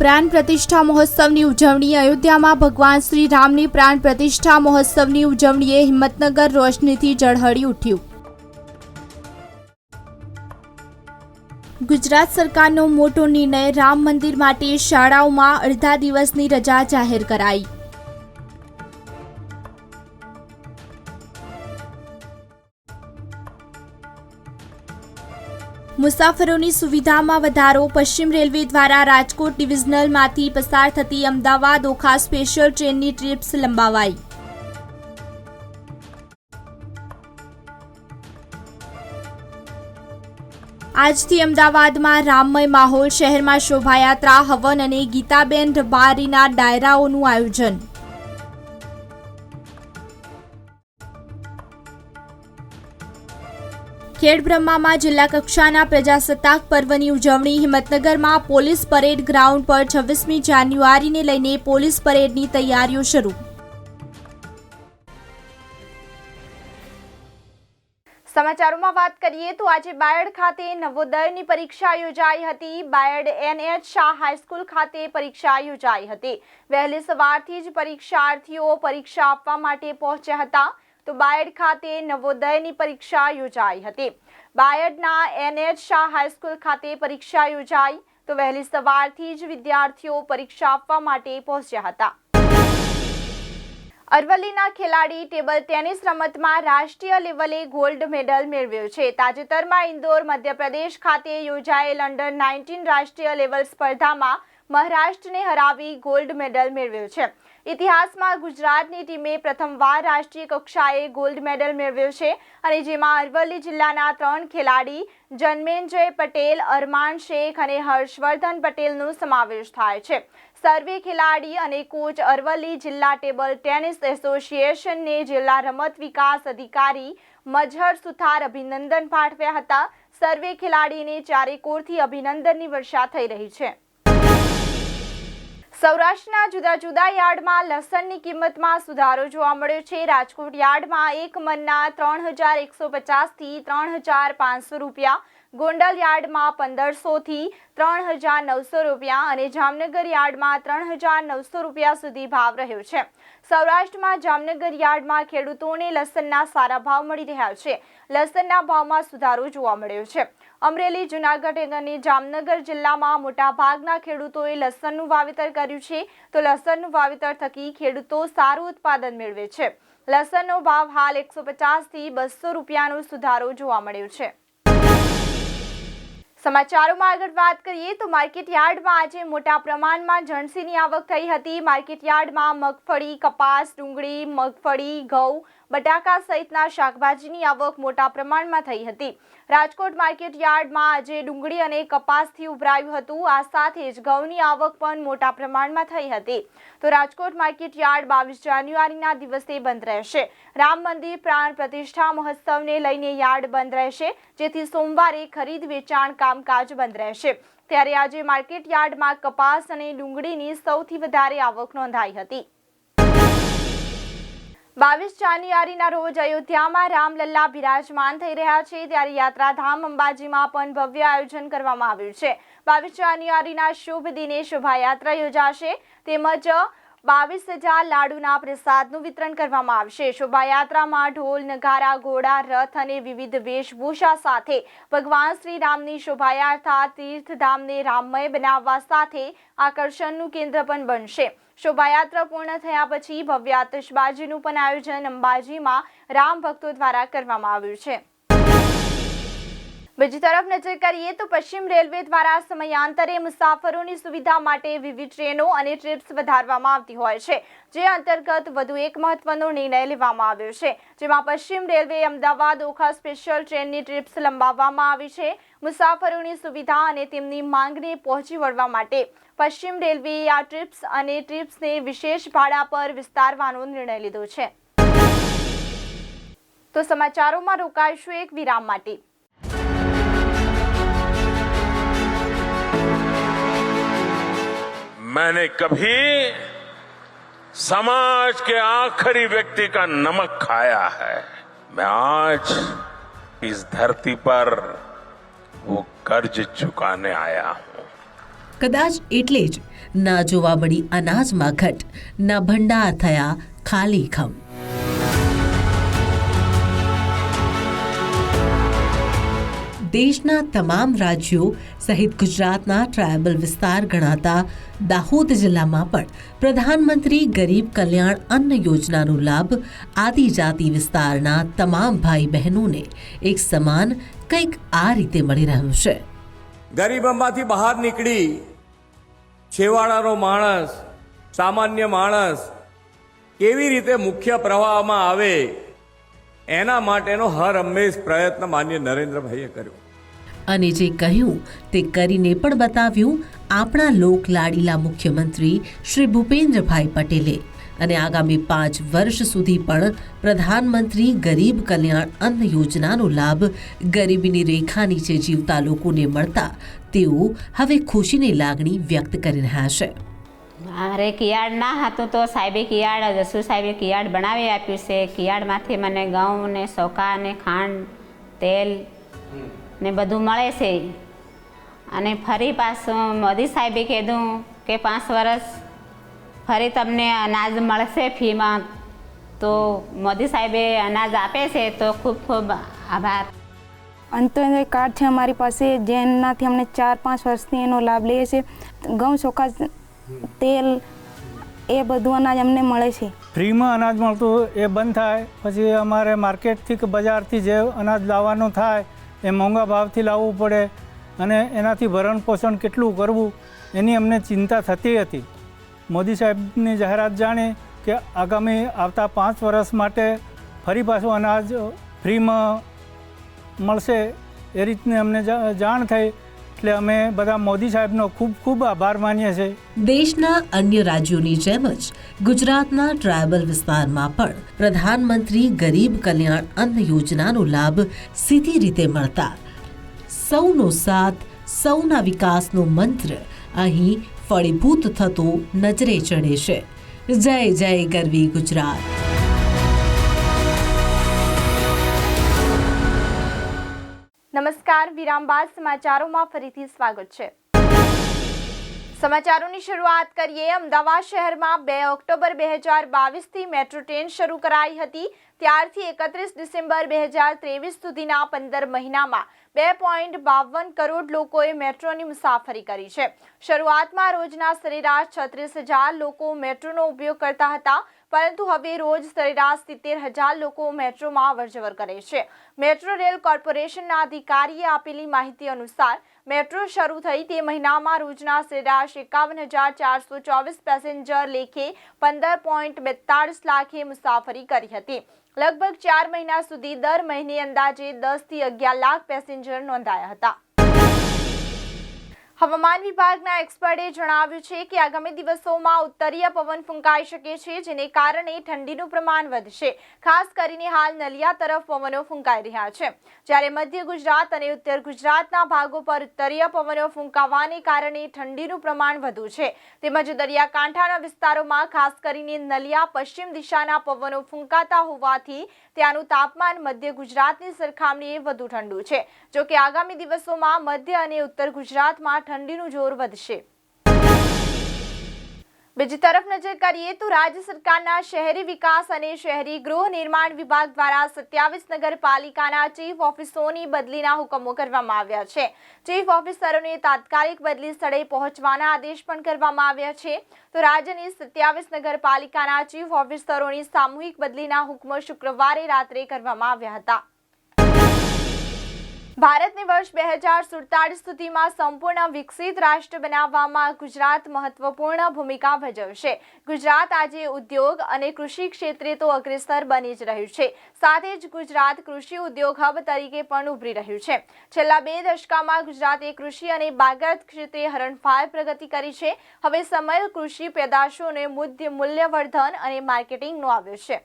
પ્રાણ પ્રતિષ્ઠા મહોત્સવની ઉજવણી અયોધ્યામાં ભગવાન શ્રી રામની પ્રાણ પ્રતિષ્ઠા મહોત્સવની ઉજવણીએ હિંમતનગર રોશનીથી ઝળહળી ઉઠ્યું. ગુજરાત સરકારનો મોટો નિર્ણય રામ મંદિર માટે શાળાઓમાં અડધા દિવસની રજા જાહેર કરાઈ. મુસાફરોની સુવિધામાં વધારો. પશ્ચિમ રેલવે દ્વારા રાજકોટ ડિવિઝનલમાંથી પસાર થતી અમદાવાદ ઓખા સ્પેશિયલ ટ્રેનની ટ્રીપ્સ લંબાવાઈ. આજથી અમદાવાદમાં રામમય માહોલ, શહેરમાં શોભાયાત્રા, હવન અને ગીતાબેન રબારીના ડાયરાઓનું આયોજન. ખેડબ્રહ્મામાં જિલ્લા કક્ષાના પ્રજાસત્તાક પર્વની ઉજવણી હિંમતનગરમાં પોલીસ પરેડ ગ્રાઉન્ડ પર છવ્વીસમી જાન્યુઆરીને લઈને પોલીસ પરેડની તૈયારીઓ શરૂ. સમાચારોમાં વાત કરીએ તો આજે બાયડ ખાતે નવોદયની પરીક્ષા યોજાઈ હતી. બાયડ એનએચ શાહ હાઈસ્કૂલ ખાતે પરીક્ષા યોજાઈ હતી. વહેલી સવારથી જ પરીક્ષાર્થીઓ પરીક્ષા આપવા માટે પહોંચ્યા હતા. તો બાયડ ખાતે નવોદયની પરીક્ષા યોજાઈ હતી. બાયડના એનએચ શાહ હાઈસ્કૂલ ખાતે પરીક્ષા યોજાઈ. તો વહેલી સવારથી જ વિદ્યાર્થીઓ પરીક્ષા આપવા માટે પહોંચ્યા હતા. અરવલ્લીના ખેલાડી ટેબલ ટેનિસ રમતમાં રાષ્ટ્રીય લેવલે ગોલ્ડ મેડલ મેળવ્યો છે. તાજેતરમાં ઇન્દોર મધ્યપ્રદેશ ખાતે યોજાયેલ અંડર નાઇન્ટીન રાષ્ટ્રીય લેવલ સ્પર્ધામાં મહારાષ્ટ્રને હરાવી ગોલ્ડ મેડલ મેળવ્યો છે. ઇતિહાસમાં ગુજરાતની ટીમે પ્રથમવાર રાષ્ટ્રીય કક્ષાએ ગોલ્ડ મેડલ મેળવ્યો છે અને જેમાં અરવલ્લી જિલ્લાના ત્રણ ખેલાડી જન્મેન્જય પટેલ, અરમાન શેખ અને હર્ષવર્ધન પટેલનો સમાવેશ થાય છે. સર્વે ખેલાડી અને કોચ અરવલ્લી જિલ્લા ટેબલ ટેનિસ એસોસિએશનને જિલ્લા રમત વિકાસ અધિકારી મજહર સુથાર અભિનંદન પાઠવ્યા હતા. સર્વે ખેલાડીને ચારેકોરથી અભિનંદનની વર્ષા થઈ રહી છે. સૌરાષ્ટ્રના જુદા જુદા યાર્ડમાં લસણની કિંમતમાં સુધારો જોવા મળ્યો છે. રાજકોટ યાર્ડમાં એક મનના ત્રણ હજાર એકસો પચાસથી ત્રણ હજાર પાંચસો રૂપિયા ગોંડલ યાર્ડમાં પંદરસોથી ત્રણ હજાર નવસો રૂપિયા અને જામનગર યાર્ડમાં ત્રણ હજાર નવસો રૂપિયા સુધી ભાવ રહ્યો છે. સૌરાષ્ટ્રમાં જામનગર યાર્ડમાં ખેડૂતોને લસણના સારા ભાવ મળી રહ્યા છે. લસણના ભાવમાં સુધારો જોવા મળ્યો છે. અમરેલી, જુનાગઢ અને જામનગર જિલ્લામાં મોટાભાગના ખેડૂતોએ લસણનું વાવેતર કર્યું છે. તો લસણનું વાવેતર થકી ખેડૂતો સારું ઉત્પાદન મેળવે છે. લસણનો ભાવ હાલ એકસો પચાસથી બસો રૂપિયાનો સુધારો જોવા મળ્યો છે. સમાચારોમાં આગળ વાત કરીએ તો માર્કેટ યાર્ડમાં આજે મોટા પ્રમાણમાં જણસીની આવક થઈ હતી. માર્કેટ યાર્ડમાં મગફળી, કપાસ, ડુંગળી, મગફળી, ઘઉં બટાકા સહિતના શાકભાજીની આવક મોટા પ્રમાણમાં થઈ હતી. રાજકોટ માર્કેટ યાર્ડમાં આજે ડુંગળી અને કપાસથી ઉભરાયું હતું. આ સાથે જ ઘઉંની આવક પણ મોટા પ્રમાણમાં થઈ હતી. તો રાજકોટ માર્કેટ યાર્ડ બાવીસ જાન્યુઆરીના દિવસે બંધ રહેશે. રામ મંદિર પ્રાણ પ્રતિષ્ઠા મહોત્સવને લઈને યાર્ડ બંધ રહેશે. જેથી સોમવારે ખરીદ, વેચાણ, કામકાજ બંધ રહેશે. ત્યારે આજે માર્કેટ યાર્ડમાં કપાસ અને ડુંગળીની સૌથી વધારે આવક નોંધાઈ હતી. બાવીસ જાન્યુઆરીના રોજ અયોધ્યામાં રામલલ્લા બિરાજમાન થઈ રહ્યા છે. ત્યારે યાત્રાધામ અંબાજીમાં પણ ભવ્ય આયોજન કરવામાં આવ્યું છે. બાવીસ જાન્યુઆરીના શુભ દિને શોભાયાત્રા યોજાશે. તેમજ બાવીસ હજાર લાડુના પ્રસાદનું વિતરણ કરવામાં આવશે. શોભાયાત્રામાં ઢોલ, નગારા, ઘોડા, રથ અને વિવિધ વેશભૂષા સાથે ભગવાન શ્રી રામની શોભાયાત્રા તીર્થધામને રામમય બનાવવા સાથે આકર્ષણનું કેન્દ્ર પણ બનશે. શોભાયાત્રા પૂર્ણ થયા પછી ભવ્ય આતશબાજીનું પણ આયોજન અંબાજીમાં રામ ભક્તો દ્વારા કરવામાં આવ્યું છે. બીજી તરફ નજર કરીએ તો પશ્ચિમ રેલવે દ્વારા સમયાંતરે મુસાફરોની સુવિધા માટે વિવિધ ટ્રેનો અને ટ્રીપ્સ વધારવામાં આવતી હોય છે, જે અંતર્ગત વધુ એક મહત્વનો નિર્ણય લેવામાં આવ્યો છે. જેમાં પશ્ચિમ રેલવે અમદાવાદ ઓખા સ્પેશિયલ ટ્રેનની ટ્રીપ્સ લંબાવવામાં આવી છે, મુસાફરોની સુવિધા અને તેમની માંગને પહોંચી વળવા માટે. પશ્ચિમ રેલવેએ આ ટ્રીપ્સ અને ટ્રીપ્સને વિશેષ ભાડા પર વિસ્તારવાનો નિર્ણય લીધો છે. તો સમાચારોમાં રોકાઈશું એક વિરામ માટે. मैंने कभी समाज के आखिरी व्यक्ति का नमक खाया है मैं आज इस धरती पर वो कर्ज चुकाने आया हूं કદાચ એટલે જ ના જોવા મળી અનાજમાં ઘટ ના ભંડાર થયા ખાલી ખમ દેશના તમામ રાજ્યો સહિત ગુજરાતના ટ્રાયબલ વિસ્તાર ગણાતા દાહોદ જિલ્લામાં પણ પ્રધાનમંત્રી ગરીબ કલ્યાણ અન્ન યોજનાનો લાભ આદિજાતિ વિસ્તારના તમામ ભાઈ બહેનોને એક સમાન કંઈક આ રીતે મળી રહ્યું છે. ગરીબમાંથી બહાર નીકળી છેવાડાનો માણસ, સામાન્ય માણસ કેવી રીતે મુખ્ય પ્રવાહમાં આવે એના માટેનો હર હંમેશ પ્રયત્ન માન્ય નરેન્દ્રભાઈએ કર્યો. અને જે કહ્યું તે કરીને પણ બતાવ્યું આપણા લોક લાડીલા મુખ્યમંત્રી શ્રી ભૂપેન્દ્રભાઈ પટેલે. અને આગામી પાંચ વર્ષ સુધી પણ પ્રધાનમંત્રી ગરીબ કલ્યાણ અન્ન યોજનાનો લાભ ગરીબીની રેખા નીચે જીવતા લોકોને મળતા તેઓ હવે ખુશીની લાગણી વ્યક્ત કરી રહ્યા છે. મારે કિયાળ ના હતું તો સાહેબે કિયાળ જસુ સાહેબે કિયાળ બનાવી આપ્યું છે. કિયાળમાંથી મને ઘઉં ને સોકા ને ખાંડ, તેલ ને બધું મળે છે. અને ફરી પાછું મોદી સાહેબે કીધું કે પાંચ વર્ષ ફરી તમને અનાજ મળશે ફીમાં તો મોદી સાહેબે અનાજ આપે છે તો ખૂબ ખૂબ આભાર. અંત્યોદય કાર્ડ છે અમારી પાસે જેનાથી અમને ચાર પાંચ વર્ષથી એનો લાભ લઈએ છીએ ઘઉં ચોખા તેલ એ બધું અનાજ અમને મળે છે. ફ્રીમાં અનાજ મળતું એ બંધ થાય. પછી અમારે માર્કેટથી કે બજારથી જે અનાજ લાવવાનું થાય એ મોંઘા ભાવથી લાવવું પડે અને એનાથી ભરણ પોષણ કેટલું કરવું એની અમને ચિંતા થતી હતી. મોદી સાહેબની જાહેરાત જાણી કે આગામી આવતા પાંચ વર્ષ માટે ફરી પાછું અનાજ ફ્રીમાં મળશે એ રીતની અમને જાણ થઈ એટલે અમે બધા મોદી સાહેબનો ખૂબ ખૂબ આભાર માનીએ છીએ. દેશના અન્ય રાજ્યોની જેમ જ ગુજરાતના ટ્રાયબલ વિસ્તારમાં પણ પ્રધાનમંત્રી ગરીબ કલ્યાણ અન્ન યોજનાનો લાભ સીધી રીતે મળતા સૌનો સાથ, સૌના વિકાસનો મંત્ર અહીં ફળીભૂત થતો નજરે ચડે છે. જય જય ગરવી ગુજરાત. નમસ્કાર. વિરામ બાદ સમાચારોમાં ફરીથી સ્વાગત છે. સમાચારોની શરૂઆત કરીએ. અમદાવાદ શહેરમાં બે ઓક્ટોબર બે હજાર બાવીસથી મેટ્રો ટ્રેન શરૂ કરાઈ હતી. ત્યારથી એકત્રીસ ડિસેમ્બર બે હજાર ત્રેવીસ સુધીના પંદર મહિનામાં બે પોઈન્ટ બાવન કરોડ લોકોએ મેટ્રોની મુસાફરી કરી છે. શરૂઆતમાં રોજના સરેરાશ છત્રીસ હજાર લોકો મેટ્રોનો ઉપયોગ કરતા હતા. પરંતુ હવે રોજ સરેરાશ સિત્તેર હજાર લોકો મેટ્રોમાં અવરજવર કરે છે. મેટ્રો રેલ કોર્પોરેશનના અધિકારીએ આપેલી માહિતી અનુસાર, મેટ્રો શરૂ થઈ તે મહિનામાં રોજના સરેરાશ એકાવન હજાર ચારસો ચોવીસ પેસેન્જર લેખે પંદર પોઈન્ટ બેતાળીસ લાખે મુસાફરી કરી હતી. લગભગ ચાર મહિના સુધી દર મહિને અંદાજે દસથી અગિયાર લાખ પેસેન્જર નોંધાયા હતા. હવામાન વિભાગના એક્સપર્ટે જણાવ્યું છે કે આગામી દિવસોમાં ઉત્તરીય પવન ફૂંકાઈ શકે છે, જેને કારણે ઠંડીનું પ્રમાણ વધશે. ખાસ કરીને હાલ નલિયા તરફ પવનો ફૂંકાઈ રહ્યા છે. જ્યારે મધ્ય ગુજરાત અને ઉત્તર ગુજરાતના ભાગો પર ઉત્તરીય પવનો ફૂંકાવાને કારણે ઠંડીનું પ્રમાણ વધુ છે. તેમજ દરિયાકાંઠાના વિસ્તારોમાં ખાસ કરીને નલિયા પશ્ચિમ દિશાના પવનો ફૂંકાતા હોવાથી ત્યાંનું તાપમાન મધ્ય ગુજરાતની સરખામણીએ વધુ ઠંડુ છે, જોકે આગામી દિવસોમાં મધ્ય અને ઉત્તર ગુજરાતમાં ઠંડીનું જોર વધશે. બીજી તરફ નજર કરીએ તો રાજ્ય સરકારના શહેરી વિકાસ અને શહેરી ગૃહ નિર્માણ વિભાગ દ્વારા સત્યાવીસ નગરપાલિકાના ચીફ ઓફિસરોની બદલીના હુકમો કરવામાં આવ્યા છે. ચીફ ઓફિસરોને તાત્કાલિક બદલી સ્થળે પહોંચવાના આદેશ પણ કરવામાં આવ્યા છે. તો રાજ્યની સત્યાવીસ નગરપાલિકાના ચીફ ઓફિસરોની સામૂહિક બદલીના હુકમો શુક્રવારે રાત્રે કરવામાં આવ્યા હતા. ભારતને વર્ષ બે હજાર સુડતાલીસ સુધીમાં સંપૂર્ણ વિકસિત રાષ્ટ્ર બનાવવામાં ગુજરાત મહત્વપૂર્ણ ભૂમિકા ભજવશે. ગુજરાત આજે ઉદ્યોગ અને કૃષિ ક્ષેત્રે તો અગ્રેસર બની જ રહ્યું છે. સાથે જ ગુજરાત કૃષિ ઉદ્યોગ હબ તરીકે પણ ઉભરી રહ્યું છે. છેલ્લા બે દશકામાં ગુજરાતે કૃષિ અને બાગાયત ક્ષેત્રે હરણફાળ પ્રગતિ કરી છે. હવે સમય કૃષિ પેદાશોને મૂલ્યવર્ધન અને માર્કેટિંગનો આવ્યો છે.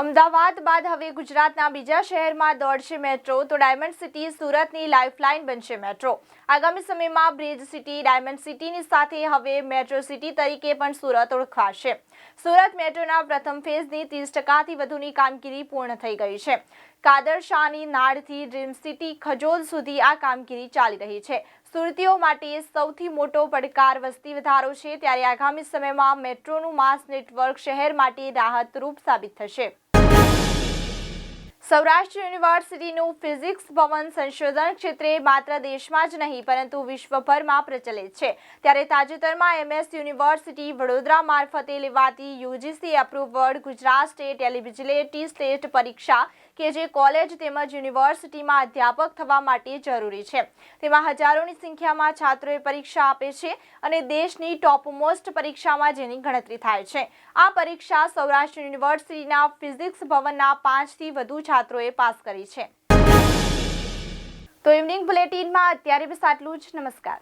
અમદાવાદ બાદ હવે ગુજરાતના બીજા શહેરમાં દોડશે મેટ્રો તો ડાયમંડ સિટી સુરતની લાઇફલાઇન બનશે મેટ્રો. આગામી સમયમાં બ્રિજ સિટી, ડાયમંડ સિટીની સાથે હવે મેટ્રો સિટી તરીકે પણ સુરત ઓળખાશે. સુરત મેટ્રોના પ્રથમ ફેઝની ત્રીસ ટકાથી વધુની કામગીરી પૂર્ણ થઈ ગઈ છે. કાદર શાહની નાડથી ડ્રીમ સિટી ખજોલ સુધી આ કામગીરી ચાલી રહી છે. સુરતીઓ માટે સૌથી મોટો પડકાર વસ્તી વધારો છે, ત્યારે આગામી સમયમાં મેટ્રોનું માસ નેટવર્ક શહેર માટે રાહતરૂપ સાબિત થશે. સૌરાષ્ટ્ર યુનિવર્સિટીનું ફિઝિક્સ ભવન સંશોધન ક્ષેત્રે માત્ર દેશમાં જ નહીં, પરંતુ વિશ્વભરમાં પ્રચલિત છે. ત્યારે તાજેતરમાં એમએસ યુનિવર્સિટી વડોદરા મારફતે લેવાતી UGC approved Gujarat state eligibility state પરીક્ષા કે જે કોલેજ તેમજ યુનિવર્સિટીમાં અધ્યાપક થવા માટે જરૂરી છે. તેમાં હજારોની સંખ્યામાં છાત્રોએ પરીક્ષા આપે છે અને દેશની ટોપમોસ્ટ પરીક્ષામાં જેની ગણતરી થાય છે. આ પરીક્ષા સૌરાષ્ટ્ર યુનિવર્સિટીના ફિઝિક્સ ભવનના પાંચથી વધુ છાત્રોએ પાસ કરી છે. તો ઇવનિંગ બુલેટિનમાં અત્યારે બસ આટલું જ. નમસ્કાર.